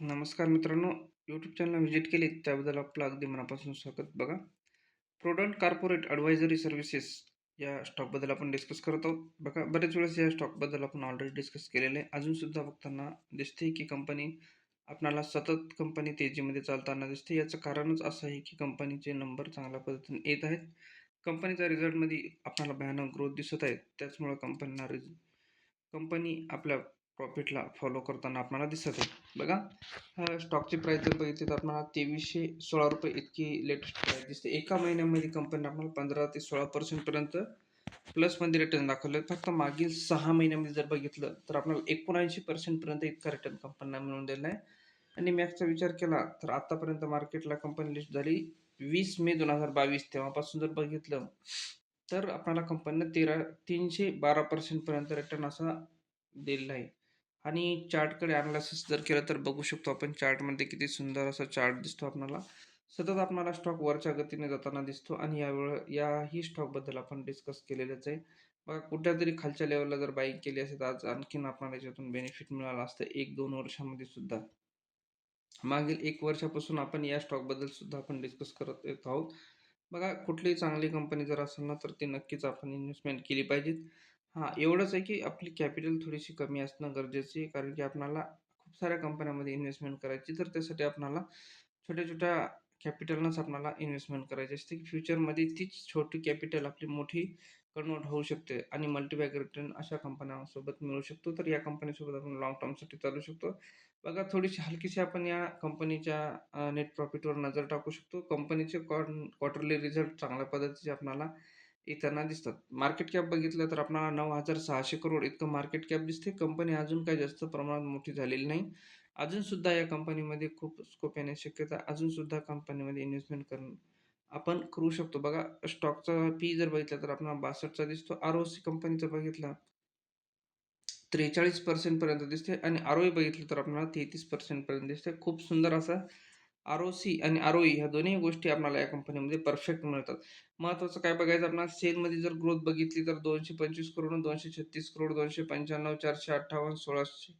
नमस्कार मित्रांनो, YouTube channel visit केली त्याबद्दल आपलं अगदी मनापासून स्वागत. बघा, प्रोडंट कॉर्पोरेट ॲडवायझरी सर्व्हिसेस या स्टॉकबद्दल आपण डिस्कस करत आहोत. बघा, बरेच वेळेस या स्टॉकबद्दल आपण ऑलरेडी डिस्कस केलेले आहे. अजूनसुद्धा बघताना दिसते की कंपनी आपणाला सतत कंपनी तेजीमध्ये चालताना दिसते. याचं कारणच असं आहे की कंपनीचे नंबर चांगल्या पद्धतीने येत आहेत. कंपनीच्या रिझल्टमध्ये आपल्याला भयानक ग्रोथ दिसत आहे. त्याचमुळं कंपनीला रिज कंपनी आपल्या प्रॉफिटला फॉलो करताना आपल्याला दिसत आहे. बघा, स्टॉकची प्राईस जर बघितली तर आपल्याला ₹2316 इतकी लेटेस्ट प्राईस दिसते. एका महिन्यामध्ये कंपनीने आपल्याला 15 ते सोळा पर्सेंटपर्यंत प्लसमध्ये रिटर्न दाखवले. फक्त मागील सहा महिन्यामध्ये जर बघितलं तर आपल्याला एकोणऐंशी पर्सेंटपर्यंत इतका रिटर्न कंपनीला मिळून दिला आहे. आणि मॅक्सचा विचार केला तर आतापर्यंत मार्केटला कंपनी लिस्ट झाली वीस मे 2022 तेव्हापासून जर बघितलं तर आपल्याला कंपनीनं तेरा तीनशे बारा पर्सेंटपर्यंत रिटर्न असा दिलेला आहे. आणि चार्टकडे अॅनालिसिस जर केलं तर बघू शकतो आपण चार्टमध्ये किती सुंदर असा चार्ट दिसतो आपल्याला. सतत आपणाला स्टॉक वरच्या गतीने जाताना दिसतो आणि यावेळ याही स्टॉकबद्दल आपण डिस्कस केलेलंच आहे. बघा, कुठल्यातरी खालच्या लेवलला जर बाईक केली असेल तर आज आणखीन आपल्याला याच्यातून बेनिफिट मिळालं असतं 1-2 वर्षामध्ये सुद्धा. मागील एक वर्षापासून आपण या स्टॉकबद्दल सुद्धा आपण डिस्कस करत येत आहोत. बघा, कुठलीही चांगली कंपनी जर असेल ना तर ती नक्कीच आपण इन्व्हेस्टमेंट केली पाहिजेत हां, एवढंच आहे की आपली कॅपिटल थोडीशी कमी असणं गरजेचं आहे. कारण की आपणाला खूप साऱ्या कंपन्यांमध्ये इन्व्हेस्टमेंट करायची तर त्यासाठी आपणाला छोट्या-छोट्या कॅपिटलनंच आपल्याला इन्व्हेस्टमेंट करायची असते. की फ्युचरमध्ये तीच छोटी कॅपिटल आपली मोठी कन्व्हर्ट होऊ शकते आणि मल्टीबॅग रिटर्न अशा कंपन्यांसोबत मिळू शकतो. तर या कंपनीसोबत आपण लाँग टर्मसाठी चालू शकतो. बघा, थोडीशी हलकीशी आपण या कंपनीच्या अ, नेट प्रॉफिटवर नजर टाकू शकतो. कंपनीचे कॉ क्वार्टरली रिझल्ट चांगल्या पद्धतीचे आपणाला येताना दिसतात. मार्केट कॅप बघितलं तर आपण नऊ हजार सहाशे करोड इतकं मार्केट कॅप दिसते. कंपनी अजून काही जास्त प्रमाणात मोठी झालेली नाही. अजूनसुद्धा या कंपनीमध्ये खूप स्कोप येण्याची शक्यता अजूनसुद्धा कंपनीमध्ये इन्व्हेस्टमेंट करणं आपण करू शकतो. बघा, स्टॉकचा पी जर बघितला तर आपला बासष्टचा दिसतो. आर-ओ-सी कंपनीचा बघितला 43% पर्यंत दिसते आणि आर ओ बघितलं तर आपल्याला 33% पर्यंत दिसते. खूप सुंदर असा आर-ओ-सी आणि आर-ओ-ई ह्या दोन्ही गोष्टी आपल्याला या कंपनीमध्ये परफेक्ट मिळतात. महत्त्वाचं काय बघायचं आपल्याला सेलमध्ये जर ग्रोथ बघितली तर 225 करोड, 236 करोड, 295, 458, 1600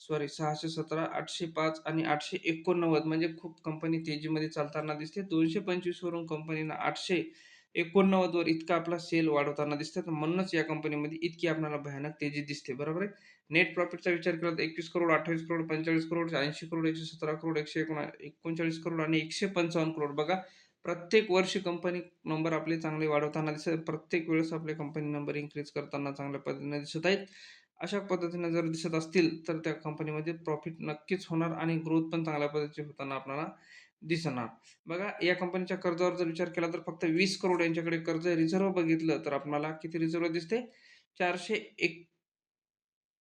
सॉरी 617, 805 आणि 889 म्हणजे खूप कंपनी तेजीमध्ये चालताना दिसते. 225 वरून कंपनीनं 889 वर इतका आपला सेल वाढवताना दिसतात तर म्हणूनच या कंपनीमध्ये इतकी आपल्याला भयानक तेजी दिसते. बरोबर आहे. नेट प्रॉफिटचा विचार केला तर 21 करोड, 28 करोड, 45 करोड, 80 करोड, 117 करोड, 139 करोड आणि 155 करोड. बघा, प्रत्येक वर्षी कंपनी नंबर आपले चांगले वाढवताना दिसत प्रत्येक वेळेस आपले कंपनी नंबर इन्क्रीज करताना चांगल्या पद्धतीने दिसत आहेत. अशा पद्धतीने जर दिसत असतील तर त्या कंपनीमध्ये प्रॉफिट नक्कीच होणार आणि ग्रोथ पण चांगल्या पद्धतीची होताना आपल्याला दिसणार. बघा, या कंपनीच्या कर्जावर जर विचार केला तर फक्त वीस करोड यांच्याकडे कर्ज रिझर्व रिझर्व्ह बघितलं तर आपल्याला किती रिझर्व्ह दिसते चारशे एक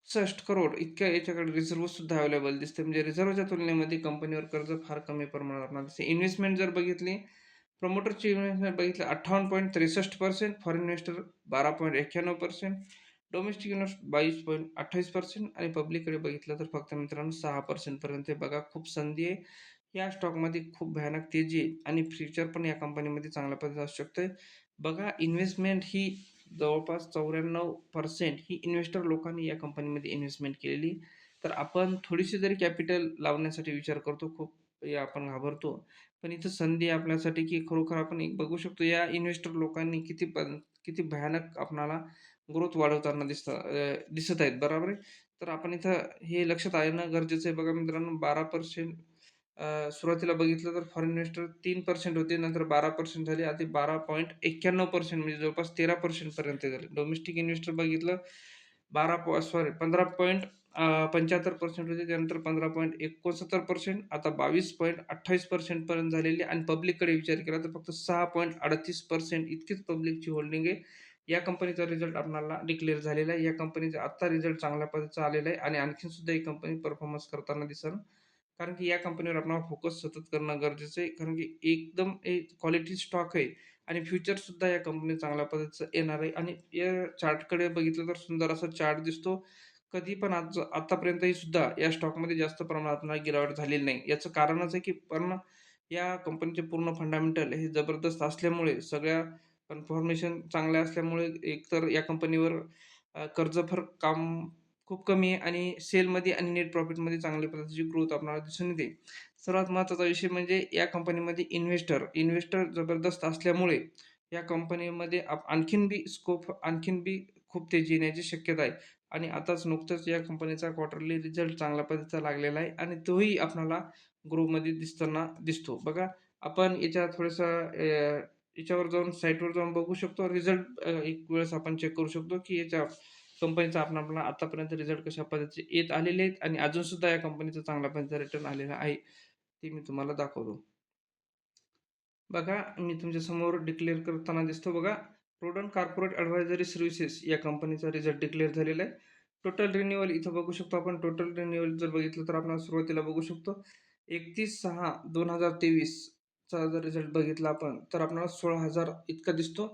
सष्ट करोड इतक्या याच्याकडे रिझर्व्ह सुद्धा अवेलेबल दिसते. म्हणजे रिझर्व्हच्या तुलनेमध्ये कंपनीवर कर्ज फार कमी प्रमाणात दिसते. इन्व्हेस्टमेंट जर बघितली प्रमोटरची इन्व्हेस्टमेंट बघितलं 58.63%, फॉरेन इन्व्हेस्टर 12.91%, डोमेस्टिक इन्व्हस्ट बावीस पॉईंट अठ्ठावीस पर्सेंट आणि पब्लिककडे बघितलं तर फक्त मित्रांनो सहा पर्सेंटपर्यंत बघा, खूप संधी आहे. या स्टॉकमध्ये खूप भयानक तेजी आहे आणि फ्युचर पण या कंपनीमध्ये चांगल्या पद्धतीने असू शकतं बघा, इन्व्हेस्टमेंट ही जवळपास 94% ही इन्व्हेस्टर लोकांनी या कंपनीमध्ये इन्व्हेस्टमेंट केलेली. तर आपण थोडीशी जरी कॅपिटल लावण्यासाठी विचार करतो, खूप या आपण घाबरतो. पण इथं संधी आपल्यासाठी की खरोखर आपण एक बघू शकतो या इन्व्हेस्टर लोकांनी किती पण किती भयानक आपणाला ग्रोथ वाढवताना दिसत दिसत आहेत. बरोबर आहे. तर आपण इथं हे लक्षात आणणं गरजेचं आहे. बघा मित्रांनो 12% अ, सुरुवातीला बघितलं तर फॉरेन इन्व्हेस्टर 3% होते. नंतर 12% झाले. आता 12.91% म्हणजे जवळपास 13% पर्यंत झाले. डोमेस्टिक इन्व्हेस्टर बघितलं 12 प सॉरी 15. अ, 75% होते. त्यानंतर 15.69% आता 22.28% पर्यंत झालेली आणि पब्लिककडे विचार केला तर फक्त 6.38% इतकीच पब्लिकची होल्डिंग आहे. या कंपनीचा रिझल्ट आपणाला डिक्लेअर झालेला आहे. या कंपनीचा आत्ता रिझल्ट चांगल्या पद्धतीचा आलेला आहे आणि आणखीन सुद्धा ही कंपनी परफॉर्मन्स करताना दिसेल. कारण की या कंपनीवर आपण फोकस सतत करणं गरजेचं आहे. कारण की एकदम एक क्वालिटी स्टॉक आहे आणि फ्युचरसुद्धा या कंपनी चांगल्या पद्धतीचं येणार आहे आणि या चार्टकडे बघितलं तर सुंदर असा चार्ट दिसतो. कधी पण आज आतापर्यंतही सुद्धा या स्टॉकमध्ये जास्त प्रमाणात गिरावट झालेली नाही. याचं कारणच आहे की पण या कंपनीचे पूर्ण फंडामेंटल हे जबरदस्त असल्यामुळे सगळ्या कन्फर्मेशन चांगल्या असल्यामुळे एकतर या कंपनीवर कर्जफर कर्ज काम खूप कमी आहे आणि सेलमध्ये आणि नेट प्रॉफिटमध्ये चांगल्या पद्धतीची ग्रोथ आपल्याला दिसून येते. सर्वात महत्त्वाचा विषय म्हणजे या कंपनीमध्ये इन्व्हेस्टर इन्व्हेस्टर जबरदस्त असल्यामुळे या कंपनीमध्ये आप आणखीन बी स्कोप आणखीन बी खूप तेजी येण्याची शक्यता आहे. आणि आताच नुकतंच या कंपनीचा क्वार्टरली रिझल्ट चांगल्या पद्धतीचा लागलेला आहे आणि तोही आपणाला ग्रोमध्ये दिसताना दिसतो. बघा आपण याच्या थोडंसं याच्यावर जाऊन साईटवर जाऊन बघू शकतो. रिझल्ट एक वेळेस आपण चेक करू शकतो की याच्या कंपनीचा आपण आपला आतापर्यंत रिझल्ट कशा पद्धतीचे येत आलेले आहेत आणि अजून सुद्धा या कंपनीचा चांगला पद्धतीचा रिटर्न आलेला आहे ते मी तुम्हाला दाखवतो. बघा मी तुमच्यासमोर डिक्लेअर करताना दिसतो बघा. प्रोडन कॉर्पोरेट ॲडवायझरी सर्व्हिसेस या कंपनीचा रिझल्ट डिक्लेअर झालेला आहे. टोटल रिन्युअल इथं बघू शकतो आपण. टोटल रिन्युअल जर बघितलं तर आपण सुरुवातीला बघू शकतो. एकतीस सहा दोन हजार तेवीसचा जर रिझल्ट बघितला आपण तर आपल्याला सोळा हजार इतका दिसतो.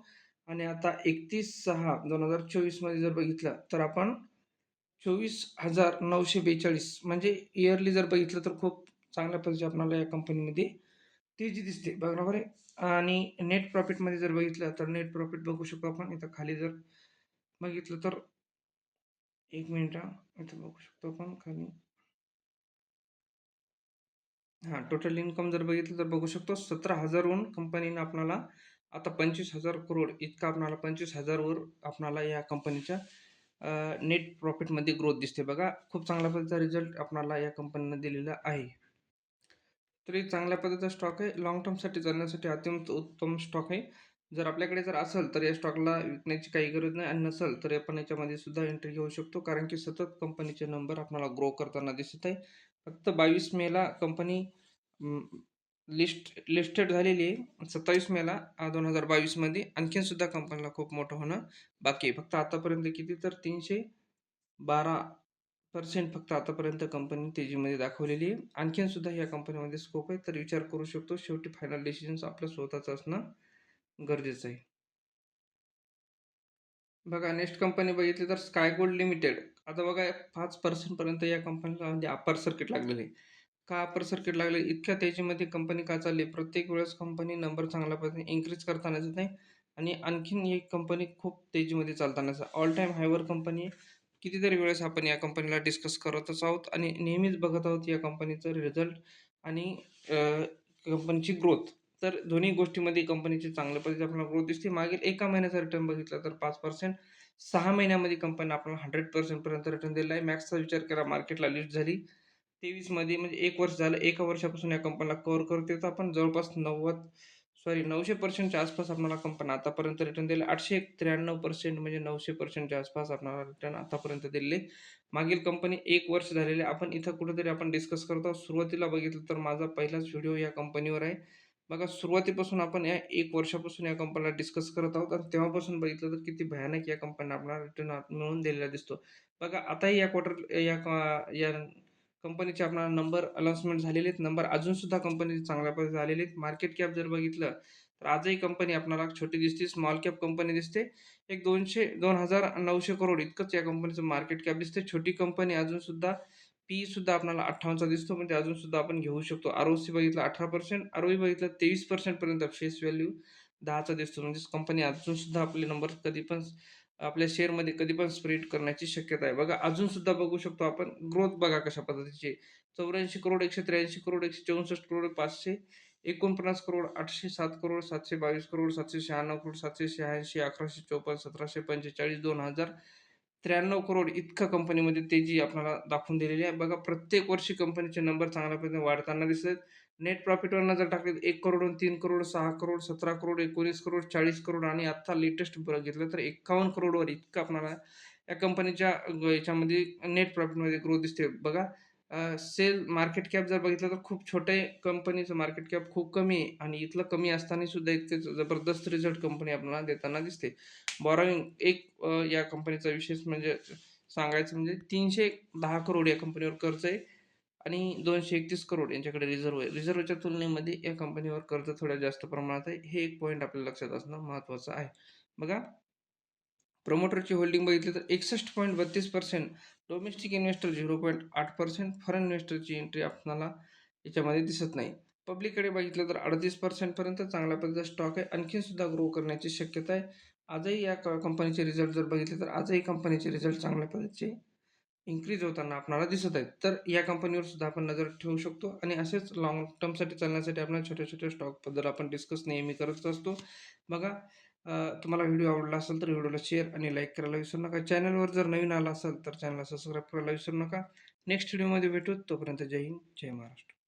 आणि आता एकतीस सहा दोन हजार चोवीसमध्ये जर बघितलं तर आपण चोवीस हजार नऊशे बेचाळीस म्हणजे इयरली जर बघितलं तर खूप चांगल्या पद्धती आपल्याला या कंपनीमध्ये तेजी दिसते बरोबर आहे? आणि नेट प्रॉफिटमध्ये जर बघितलं तर नेट प्रॉफिट बघू शकतो आपण. इथं खाली जर बघितलं तर एक मिनिट इथं बघू शकतो आपण खाली. हां टोटल इन्कम जर बघितलं तर बघू शकतो सतरा हजारहून कंपनीनं आपल्याला आता पंचवीस हजार करोड इतका आपणाला पंचवीस हजारवर आपणाला या कंपनीच्या नेट प्रॉफिटमध्ये ग्रोथ दिसते बघा खूप चांगल्या पद्धतीचा रिझल्ट आपणाला या कंपनीनं दिलेला आहे. तरी चांगल्या पद्धतीचा स्टॉक आहे. लाँग टर्मसाठी चालण्यासाठी अत्यंत उत्तम स्टॉक आहे. जर आपल्याकडे जर असेल तर या स्टॉकला विकण्याची काही गरज नाही. आणि नसेल तर आपण याच्यामध्ये सुद्धा एंट्री घेऊ शकतो. कारण की सतत कंपनीचे नंबर आपल्याला ग्रो करताना दिसत आहे. फक्त बावीस मेला कंपनी लिस्ट लिस्टेड झालेली आहे. सत्तावीस मेला दोन हजार बावीसमध्ये आणखीन सुद्धा कंपनीला खूप मोठं होणं बाकी आहे. फक्त आतापर्यंत किती तर तीनशे बारा पर्सेंट फक्त आतापर्यंत कंपनी तेजीमध्ये दाखवलेली आहे. आणखीन सुद्धा या कंपनीमध्ये स्कोप आहे. तर विचार करू शकतो शेवटी फायनल डिसिजन्स आपलं स्वतःचं असणं गरजेचं आहे. बघा नेक्स्ट कंपनी बघितली तर स्काय गोल्ड लिमिटेड आता बघा पाच पर्सेंटपर्यंत या कंपनीला म्हणजे अप्पर सर्किट लागलेलं आहे. का अपर सर्किट लागले? इतक्या तेजीमध्ये कंपनी का चालली? प्रत्येक वेळेस कंपनी नंबर चांगल्या पद्धतीने इन्क्रीज करताना नाही. आणि आणखीन ही कंपनी खूप तेजीमध्ये चालताना ऑल टाईम हायवर कंपनी कितीतरी वेळेस आपण या कंपनीला डिस्कस करतच आहोत आणि नेहमीच बघत आहोत या कंपनीचं रिझल्ट आणि कंपनीची ग्रोथ तर दोन्ही गोष्टीमध्ये कंपनीची चांगल्या पद्धतीने आपल्याला ग्रोथ दिसते. मागील एका महिन्याचा रिटर्न बघितला तर पाच पर्सेंट सहा महिन्यामध्ये कंपनी आपल्याला हंड्रेड पर्सेंटपर्यंत रिटर्न दिला आहे. मॅक्सचा विचार करा मार्केटला लिस्ट झाली. तेवीसमध्ये म्हणजे एक वर्ष झालं एका वर्षापासून या कंपनीला कव्हर करते तर आपण. जवळपास नव्वद सॉरी नऊशे पर्सेंटच्या आसपास आपल्याला कंपनी आतापर्यंत रिटर्न दिले. आठशे त्र्याण्णव पर्सेंट म्हणजे नऊशे पर्सेंटच्या आसपास आपल्याला रिटर्न आतापर्यंत दिले मागील कंपनी एक वर्ष झालेले. आपण इथं कुठेतरी आपण डिस्कस करतो सुरुवातीला बघितलं तर माझा पहिलाच व्हिडिओ या कंपनीवर आहे. बघा सुरुवातीपासून आपण या एक वर्षापासून या कंपनीला डिस्कस करत आहोत. आणि तेव्हापासून बघितलं तर किती भयानक या कंपनीला आपल्याला रिटर्न मिळून दिलेला दिसतो. बघा आताही या क्वार्टर या या कंपनीचे आपणाला नंबर अनाउन्समेंट झालेले आहेत. नंबर अजूनसुद्धा कंपनीचे चांगल्या पद्धतीने आलेले आहेत. मार्केट कॅप जर बघितलं तर आजही कंपनी आपल्याला छोटी दिसते. स्मॉल कॅप कंपनी दिसते. एक दोनशे दोन हजार नऊशे करोड इतकंच या कंपनीचं मार्केट कॅप दिसते. छोटी कंपनी अजूनसुद्धा पी सुद्धा आपल्याला अठ्ठावन्नचा दिसतो. म्हणजे अजून सुद्धा आपण घेऊ शकतो. आर ओ सी बघितलं अठरा पर्सेंट आर ओ बघितलं तेवीस पर्सेंटपर्यंत फेस व्हॅल्यू दहाचा दिसतो. म्हणजे कंपनी अजून सुद्धा आपले नंबर कधी पण आपल्या शेअरमध्ये कधी पण स्प्रेड करण्याची शक्यता आहे. बघा अजून सुद्धा बघू शकतो आपण ग्रोथ बघा कशा पद्धतीची. चौऱ्याऐंशी करोड एकशे त्र्याऐंशी करोड एकशे चौसष्ट करोड पाचशे एकोणपन्नास करोड आठशे सात करोड सातशे बावीस करोड सातशे शहाण्णव करोड सातशे शहाऐंशी अकराशे चौपन्न सतराशे पंचेचाळीस दोन हजार त्र्याण्णव करोड इतकं कंपनीमध्ये तेजी आपल्याला दाखवून दिलेली आहे. बघा प्रत्येक वर्षी कंपनीचे नंबर चांगल्या पद्धतीने वाढताना दिसत नेट प्रॉफिटवर जर टाकले एक करोड तीन करोड सहा करोड सतरा करोड एकोणीस करोड चाळीस करोड आणि आत्ता लेटेस्ट घेतलं तर एक्कावन्न करोडवर इतकं आपल्याला या कंपनीच्या याच्यामध्ये नेट प्रॉफिटमध्ये ग्रोथ दिसते बघा सेल मार्केट कॅप जर बघितलं तर खूप छोटे कंपनीचं मार्केट कॅप खूप कमी आहे आणि इथलं कमी असताना सुद्धा इतके जबरदस्त रिझल्ट कंपनी आपल्याला देताना दिसते. बॉरोईंग एक या कंपनीचा विशेष म्हणजे सांगायचं म्हणजे तीनशे दहा करोड या कंपनीवर कर्ज आहे आणि दोनशे एकतीस करोड यांच्याकडे रिझर्व आहे. रिझर्वच्या तुलनेमध्ये या कंपनीवर कर्ज थोड्या जास्त प्रमाणात आहे. हे एक पॉईंट आपल्या लक्षात असणं महत्त्वाचं आहे. बघा. प्रमोटरची होल्डिंग बघितली तर एकसष्ट पॉईंट बत्तीस percent domestic investor zero point आठ पर्सेंट फॉरेन इन्व्हेस्टरची एंट्री आपल्याला याच्यामध्ये दिसत नाही. पब्लिककडे बघितलं तर अडतीस पर्सेंटपर्यंत चांगल्या पद्धतीचा स्टॉक आहे. आणखीन सुद्धा ग्रो करण्याची शक्यता आहे. आजही या कंपनीचे रिझल्ट जर बघितले तर आजही कंपनीचे रिझल्ट चांगल्या पद्धतीचे इन्क्रीज होताना आपणाला दिसत आहेत. तर या कंपनीवर सुद्धा आपण नजर ठेवू शकतो आणि असेच लॉंग टर्मसाठी चालण्यासाठी आपण छोट्या छोट्या स्टॉकबद्दल आपण डिस्कस नेहमी करत असतो. बघा अ, तुम्हाला व्हिडिओ आवडला असेल तर व्हिडिओला शेअर आणि लाईक करायला विसरू नका. चॅनलवर जर नवीन आला असेल तर चॅनलला सबस्क्राईब करायला विसरू नका. नेक्स्ट व्हिडिओमध्ये भेटू. तोपर्यंत जय हिंद जय महाराष्ट्र.